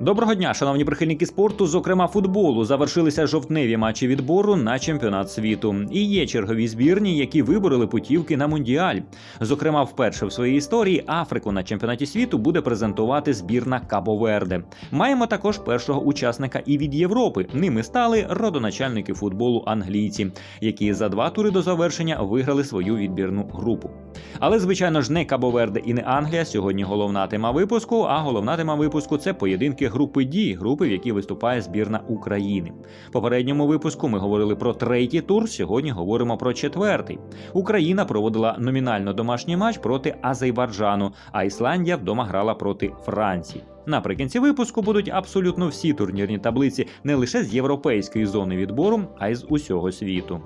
Доброго дня, шановні прихильники спорту, зокрема футболу. Завершилися жовтневі матчі відбору на чемпіонат світу. І є чергові збірні, які вибороли путівки на мундіаль. Зокрема, вперше в своїй історії Африку на чемпіонаті світу буде презентувати збірна Кабо-Верде. Маємо також першого учасника і від Європи. Ними стали родоначальники футболу англійці, які за два тури до завершення виграли свою відбірну групу. Але, звичайно ж, не Кабо-Верде і не Англія. Сьогодні головна тема випуску. А головна тема випуску це поєдинки групи Ді, групи, в якій виступає збірна України. В попередньому випуску ми говорили про третій тур. Сьогодні говоримо про четвертий. Україна проводила номінально домашній матч проти Азербайджану, а Ісландія вдома грала проти Франції. Наприкінці випуску будуть абсолютно всі турнірні таблиці не лише з європейської зони відбору, а й з усього світу.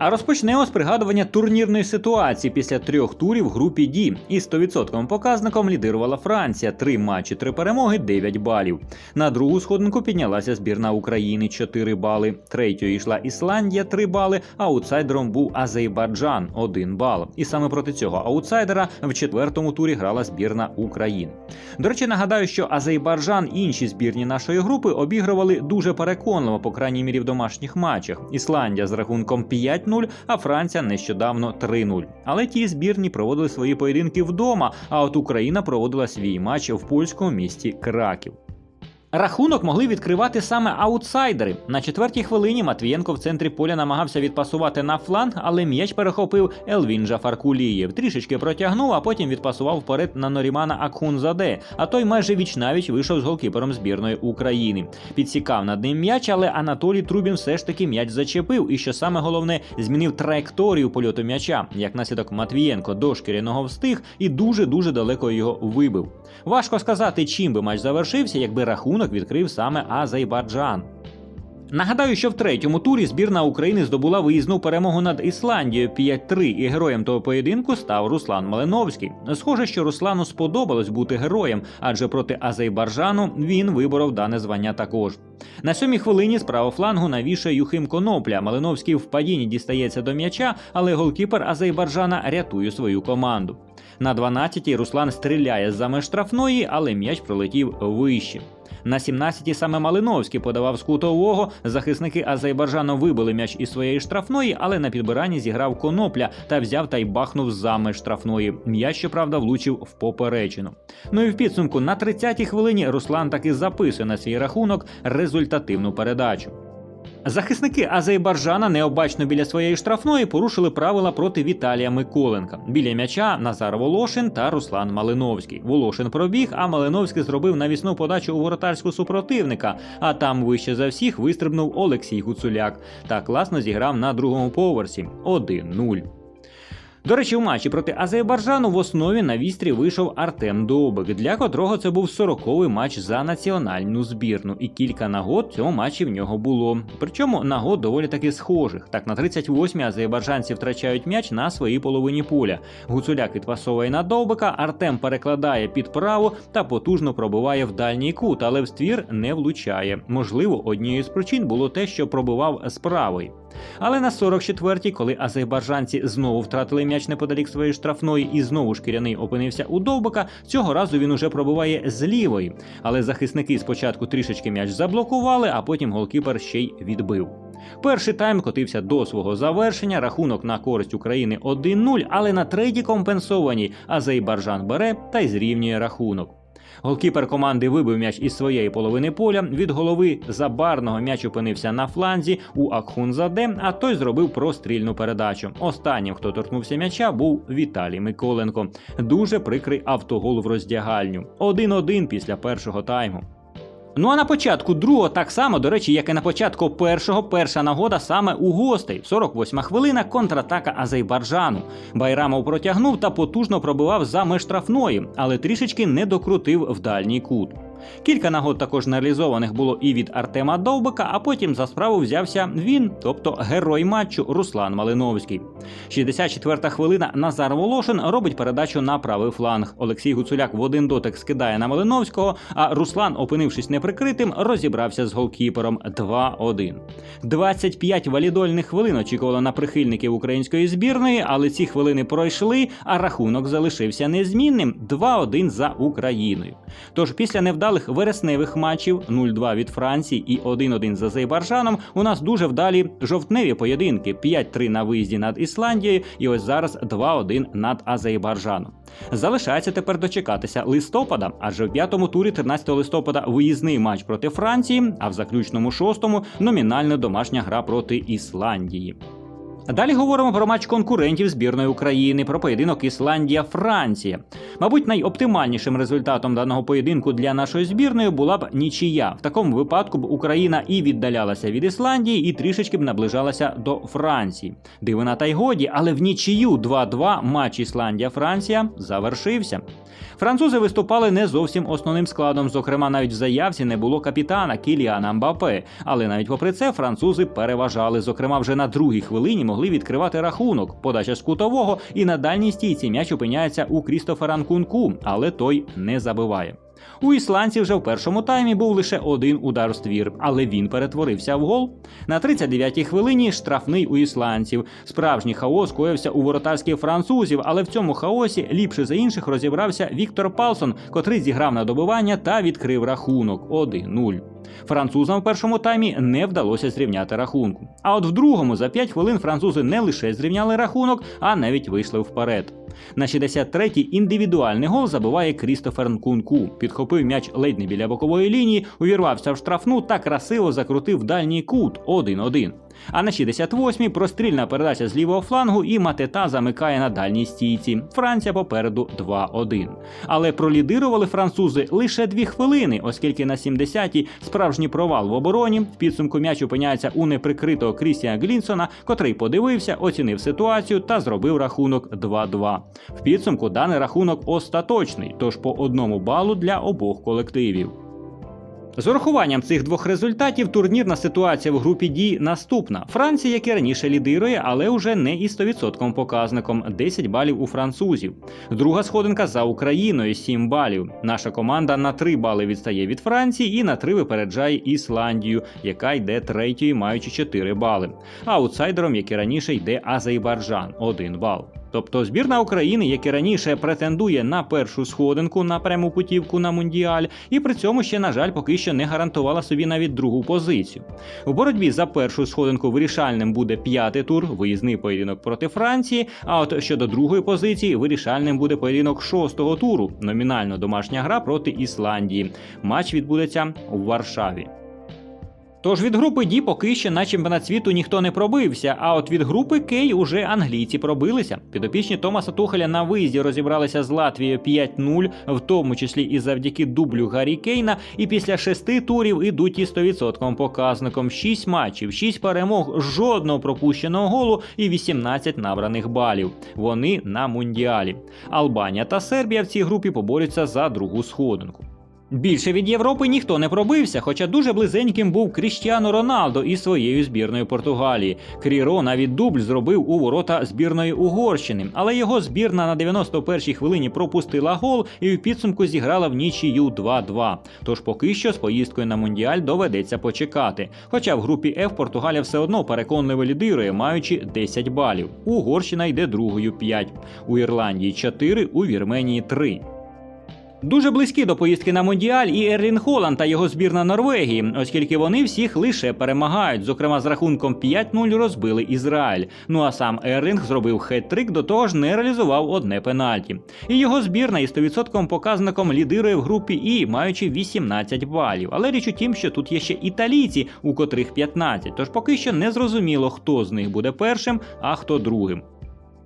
А розпочнемо з пригадування турнірної ситуації після трьох турів в групі Ді. Із 100% показником лідирувала Франція. Три матчі, три перемоги, 9 балів. На другу сходинку піднялася збірна України 4 бали. Третьою йшла Ісландія 3 бали. Аутсайдером був Азербайджан 1 бал. І саме проти цього аутсайдера в четвертому турі грала збірна України. До речі, нагадаю, що Азербайджан і інші збірні нашої групи обігрували дуже переконливо, по крайній мірі в домашніх матчах. Ісландія з рахунком 5 5-0, а Франція нещодавно 3-0. Але ті збірні проводили свої поєдинки вдома. А от Україна проводила свій матч в польському місті Краків. Рахунок могли відкривати саме аутсайдери. На четвертій хвилині Матвієнко в центрі поля намагався відпасувати на фланг, але м'яч перехопив Елвін Джафаркулієв. Трішечки протягнув, а потім відпасував вперед на Норімана Акхунзаде. А той майже віч-навіч вийшов з голкіпером збірної України. Підсікав над ним м'яч, але Анатолій Трубін все ж таки м'яч зачепив. І що саме головне, змінив траєкторію польоту м'яча. Як наслідок Матвієнко до шкіряного встиг і дуже дуже далеко його вибив. Важко сказати, чим би матч завершився, якби рахунок відкрив саме Азербайджан. Нагадаю, що в третьому турі збірна України здобула виїзну перемогу над Ісландією 5-3, і героєм того поєдинку став Руслан Малиновський. Схоже, що Руслану сподобалось бути героєм, адже проти Азербайджану він виборов дане звання також. На сьомій хвилині з правого флангу навішає Юхим Конопля. Малиновський в падінні дістається до м'яча, але голкіпер Азербайджана рятує свою команду. На 12-й Руслан стріляє з-за меж штрафної, але м'яч пролетів вище. На 17-й саме Малиновський подавав з кутового. Захисники Азербайджану вибили м'яч із своєї штрафної, але на підбиранні зіграв конопля та взяв та й бахнув за меж штрафної. М'яч, щоправда, влучив в поперечину. Ну і в підсумку на 30-й хвилині Руслан таки записує на свій рахунок результативну передачу. Захисники Азербайджана необачно біля своєї штрафної порушили правила проти Віталія Миколенка. Біля м'яча Назар Волошин та Руслан Малиновський. Волошин пробіг, а Малиновський зробив навісну подачу у воротарську супротивника. А там вище за всіх вистрибнув Олексій Гуцуляк та класно зіграв на другому поверсі 1-0. До речі, у матчі проти Азербайджану в основі на вістрі вийшов Артем Довбик, для котрого це був 40-й матч за національну збірну, і кілька нагод в цьому матчі в нього було. Причому нагод доволі таки схожих. Так на 38-й азербайджанці втрачають м'яч на своїй половині поля. Гуцуляк відпасовує на Довбика, Артем перекладає під право та потужно пробиває в дальній кут, але в ствір не влучає. Можливо, однією з причин було те, що пробивав з правої. Але на 44-й, коли азербайджанці знову втратили м'яч неподалік своєї штрафної і знову шкіряний опинився у довбика, цього разу він уже пробиває з лівої. Але захисники спочатку трішечки м'яч заблокували, а потім голкіпер ще й відбив. Перший тайм котився до свого завершення, рахунок на користь України 1-0, але на третій компенсованій Азербайджан бере та й зрівнює рахунок. Голкіпер команди вибив м'яч із своєї половини поля. Від голови забарного м'яч опинився на фланзі у Акхунзаде, а той зробив прострільну передачу. Останнім, хто торкнувся м'яча, був Віталій Миколенко. Дуже прикрий автогол в роздягальню. 1-1 після першого тайму. Ну а на початку другого, так само, до речі, як і на початку першого, перша нагода саме у гостей. 48 хвилина контратака Азербайджану. Байрамов протягнув та потужно пробивав за меж штрафної, але трішечки не докрутив в дальній кут. Кілька нагод також реалізованих було і від Артема Довбика, а потім за справу взявся він, тобто герой матчу Руслан Малиновський. 64-та хвилина Назар Волошин робить передачу на правий фланг. Олексій Гуцуляк в один дотик скидає на Малиновського, а Руслан, опинившись неприкритим, розібрався з голкіпером 2-1. 25 валідольних хвилин очікувало на прихильників української збірної, але ці хвилини пройшли, а рахунок залишився незмінним 2-1 за Україною. Тож після невдалого невдалих вересневих матчів 0-2 від Франції і 1-1 з Азербайджаном у нас дуже вдалі жовтневі поєдинки 5-3 на виїзді над Ісландією, і ось зараз 2-1 над Азербайджаном. Залишається тепер дочекатися листопада, адже в п'ятому турі 13 листопада виїзний матч проти Франції, а в заключному шостому номінально домашня гра проти Ісландії. Далі говоримо про матч конкурентів збірної України, про поєдинок Ісландія-Франція. Мабуть, найоптимальнішим результатом даного поєдинку для нашої збірної була б нічия. В такому випадку б Україна і віддалялася від Ісландії, і трішечки б наближалася до Франції. Дивина та й годі, але в нічию 2-2 матч Ісландія-Франція завершився. Французи виступали не зовсім основним складом. Зокрема, навіть в заявці не було капітана Кіліана Мбапе. Але навіть попри це французи переважали. Зокрема, вже на другій хвилині могли відкривати рахунок. Подача з кутового і на дальній стійці м'яч опиняється у Крістофера Нкунку, але той не забиває. У ісландців вже в першому таймі був лише один удар в ствір, але він перетворився в гол. На 39-й хвилині штрафний у ісландців. Справжній хаос коївся у воротарських французів, але в цьому хаосі ліпше за інших розібрався Віктор Палсон, котрий зіграв на добивання та відкрив рахунок 1-0. Французам в першому таймі не вдалося зрівняти рахунку. А от в другому за 5 хвилин французи не лише зрівняли рахунок, а навіть вийшли вперед. На 63-й індивідуальний гол забиває Крістофер Нкунку. Підхопив м'яч ледь не біля бокової лінії, увірвався в штрафну та красиво закрутив дальній кут 1-1. А на 68-й прострільна передача з лівого флангу і Матета замикає на дальній стійці. Франція попереду 2-1. Але пролідирували французи лише дві хвилини, оскільки на 70-й справжній провал в обороні. В підсумку м'яч опиняється у неприкритого Крістіана Глінсона, котрий подивився, оцінив ситуацію та зробив рахунок 2-2. В підсумку даний рахунок остаточний, тож по одному балу для обох колективів. З урахуванням цих двох результатів турнірна ситуація в групі дій наступна. Франція, як і раніше лідирує, але вже не із 100% показником 10 балів у французів. Друга сходинка за Україною 7 балів. Наша команда на 3 бали відстає від Франції і на 3 випереджає Ісландію, яка йде третьою, маючи 4 бали. Аутсайдером, як і раніше, йде Азербайджан 1 бал. Тобто збірна України, як і раніше, претендує на першу сходинку на пряму путівку на мундіаль, і при цьому ще, на жаль, поки що не гарантувала собі навіть другу позицію. У боротьбі за першу сходинку вирішальним буде п'ятий тур, виїзний поєдинок проти Франції. А от щодо другої позиції, вирішальним буде поєдинок шостого туру, номінально домашня гра проти Ісландії. Матч відбудеться у Варшаві. Тож від групи Ді поки що на чемпіонат світу ніхто не пробився, а от від групи Кей уже англійці пробилися. Підопічні Томаса Тухеля на виїзді розібралися з Латвією 5-0, в тому числі і завдяки дублю Гаррі Кейна. І після шести турів ідуть із 100% показником: 6 матчів, 6 перемог, жодного пропущеного голу і 18 набраних балів. Вони на мундіалі. Албанія та Сербія в цій групі поборються за другу сходинку. Більше від Європи ніхто не пробився, хоча дуже близеньким був Кріштіано Роналдо із своєю збірною Португалії. Кріро навіть дубль зробив у ворота збірної Угорщини, але його збірна на 91-й хвилині пропустила гол і в підсумку зіграла в нічию 2-2. Тож поки що з поїздкою на мундіаль доведеться почекати. Хоча в групі F Португалія все одно переконливо лідирує, маючи 10 балів. Угорщина йде другою 5, у Ірландії 4, у Вірменії 3. Дуже близькі до поїздки на Мундіаль і Ерлін Холланд та його збірна Норвегії, оскільки вони всіх лише перемагають. Зокрема, з рахунком 5-0 розбили Ізраїль. Ну а сам Ерлінг зробив хет-трик, до того ж не реалізував одне пенальті. І його збірна із 100% показником лідирує в групі І, маючи 18 балів. Але річ у тім, що тут є ще італійці, у котрих 15, тож поки що не зрозуміло, хто з них буде першим, а хто другим.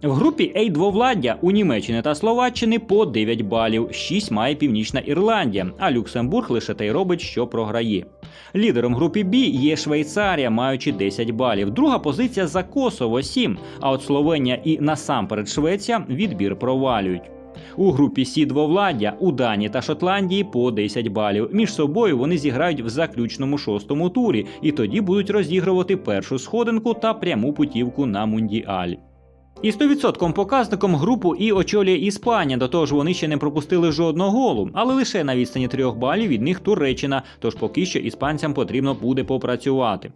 В групі А двовладдя у Німеччини та Словаччини по 9 балів, 6 має Північна Ірландія, а Люксембург лише та й робить, що програє. Лідером групи Б є Швейцарія, маючи 10 балів. Друга позиція за Косово 7, а от Словенія і насамперед Швеція відбір провалюють. У групі Сі двовладдя у Данії та Шотландії по 10 балів. Між собою вони зіграють в заключному шостому турі і тоді будуть розігрувати першу сходинку та пряму путівку на мундіаль. І 100% показником групу і очолює Іспанія. До того ж, вони ще не пропустили жодного голу, але лише на відстані трьох балів від них Туреччина. Тож поки що іспанцям потрібно буде попрацювати.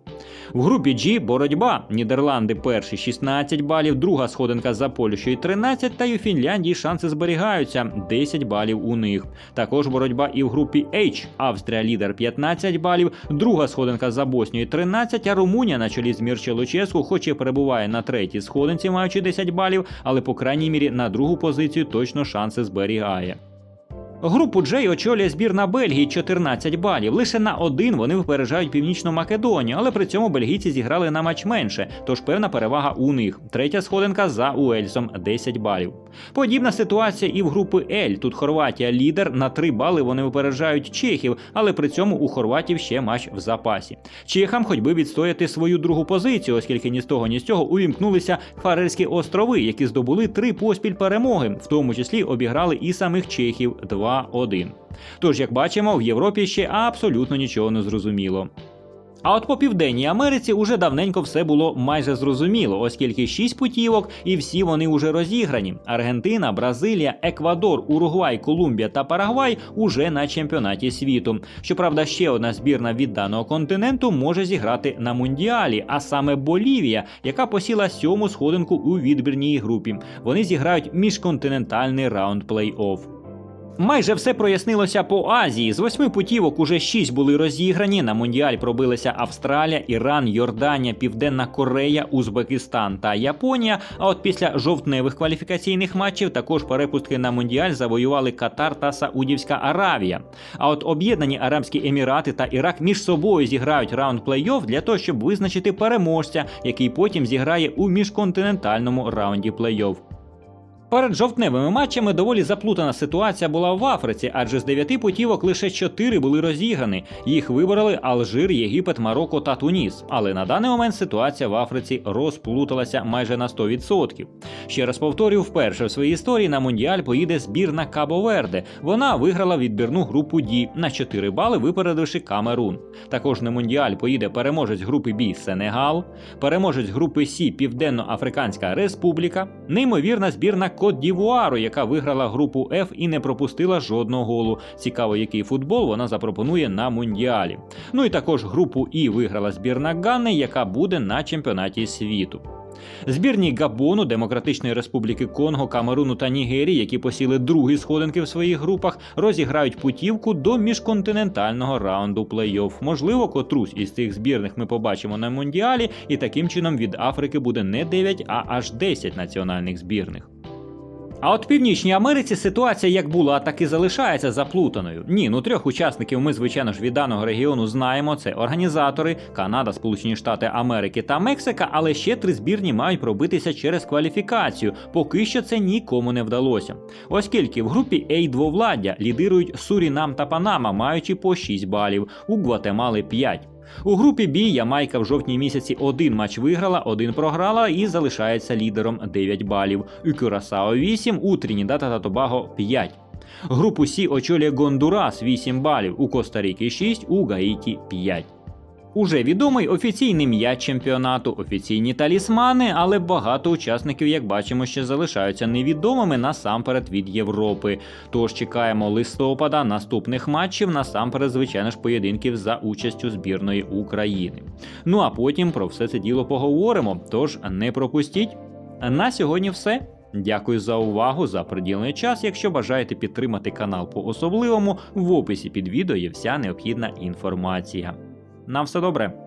В групі G боротьба. Нідерланди перші 16 балів, друга сходинка за Польщею 13, та й у Фінляндії шанси зберігаються 10 балів у них. Також боротьба і в групі H. Австрія лідер 15 балів, друга сходинка за Боснією 13, а Румунія на чолі з Мірче Луческу, хоч і перебуває на третій сходинці, маючи 10 балів, але по крайній мірі на другу позицію точно шанси зберігає. Групу Джей очолює збірна Бельгії 14 балів. Лише на один вони випереджають Північну Македонію, але при цьому бельгійці зіграли на матч менше, тож певна перевага у них. Третя сходинка за Уельсом 10 балів. Подібна ситуація і в групи Л. Тут Хорватія лідер на 3 бали вони випереджають чехів, але при цьому у хорватів ще матч в запасі. Чехам хоч би відстояти свою другу позицію, оскільки ні з того, ні з цього увімкнулися Фарерські острови, які здобули три поспіль перемоги, в тому числі обіграли і самих чехів 2-1. Тож, як бачимо, в Європі ще абсолютно нічого не зрозуміло. А от по південній Америці уже давненько все було майже зрозуміло, оскільки шість путівок і всі вони уже розіграні. Аргентина, Бразилія, Еквадор, Уругвай, Колумбія та Парагвай уже на чемпіонаті світу. Щоправда, ще одна збірна від даного континенту може зіграти на мундіалі, а саме Болівія, яка посіла сьому сходинку у відбірній групі. Вони зіграють міжконтинентальний раунд плей-офф. Майже все прояснилося по Азії. З восьми путівок уже шість були розіграні. На мундіаль пробилися Австралія, Іран, Йорданія, Південна Корея, Узбекистан та Японія. А от після жовтневих кваліфікаційних матчів також перепустки на мундіаль завоювали Катар та Саудівська Аравія. А от об'єднані Арабські Емірати та Ірак між собою зіграють раунд плей-офф для того, щоб визначити переможця, який потім зіграє у міжконтинентальному раунді плей-офф. Перед жовтневими матчами доволі заплутана ситуація була в Африці, адже з дев'яти путівок лише чотири були розіграні. Їх вибороли Алжир, Єгипет, Марокко та Туніс. Але на даний момент ситуація в Африці розплуталася майже на 100%. Ще раз повторюю, вперше в своїй історії на мундіаль поїде збірна Кабо-Верде. Вона виграла відбірну групу Ді на 4 бали, випередивши Камерун. Також на мундіаль поїде переможець групи Бі Сенегал, переможець групи Сі Південно-Африканська Республіка, неймовірна збірна Кот Дівуару, яка виграла групу F і не пропустила жодного голу. Цікаво, який футбол вона запропонує на мундіалі. Ну і також групу І виграла збірна Ганни, яка буде на чемпіонаті світу. Збірні Габону, Демократичної Республіки Конго, Камеруну та Нігерії, які посіли другі сходинки в своїх групах, розіграють путівку до міжконтинентального раунду плей-офф. Можливо, котрусь із цих збірних ми побачимо на мундіалі, і таким чином від Африки буде не 9, а аж 10 національних збірних. А от в Північній Америці ситуація як була, так і залишається заплутаною. Ні, ну трьох учасників ми, звичайно ж, від даного регіону знаємо. Це організатори Канада, Сполучені Штати Америки та Мексика, але ще три збірні мають пробитися через кваліфікацію. Поки що це нікому не вдалося. Оскільки в групі А двовладдя лідирують Сурінам та Панама, маючи по 6 балів, у Гватемали 5. У групі Бі Ямайка в жовтні місяці один матч виграла, один програла і залишається лідером 9 балів. У Кюрасао 8, у Трінідата та Тобаго 5. Групу Сі очолює Гондурас 8 балів, у Коста-Ріки 6, у Гаїті 5. Уже відомий офіційний м'яч чемпіонату, офіційні талісмани, але багато учасників, як бачимо, ще залишаються невідомими насамперед від Європи. Тож чекаємо листопада наступних матчів, насамперед, звичайно ж, поєдинків за участю збірної України. Ну а потім про все це діло поговоримо. Тож не пропустіть. На сьогодні все. Дякую за увагу, за приділений час. Якщо бажаєте підтримати канал по особливому, в описі під відео є вся необхідна інформація. На все добре.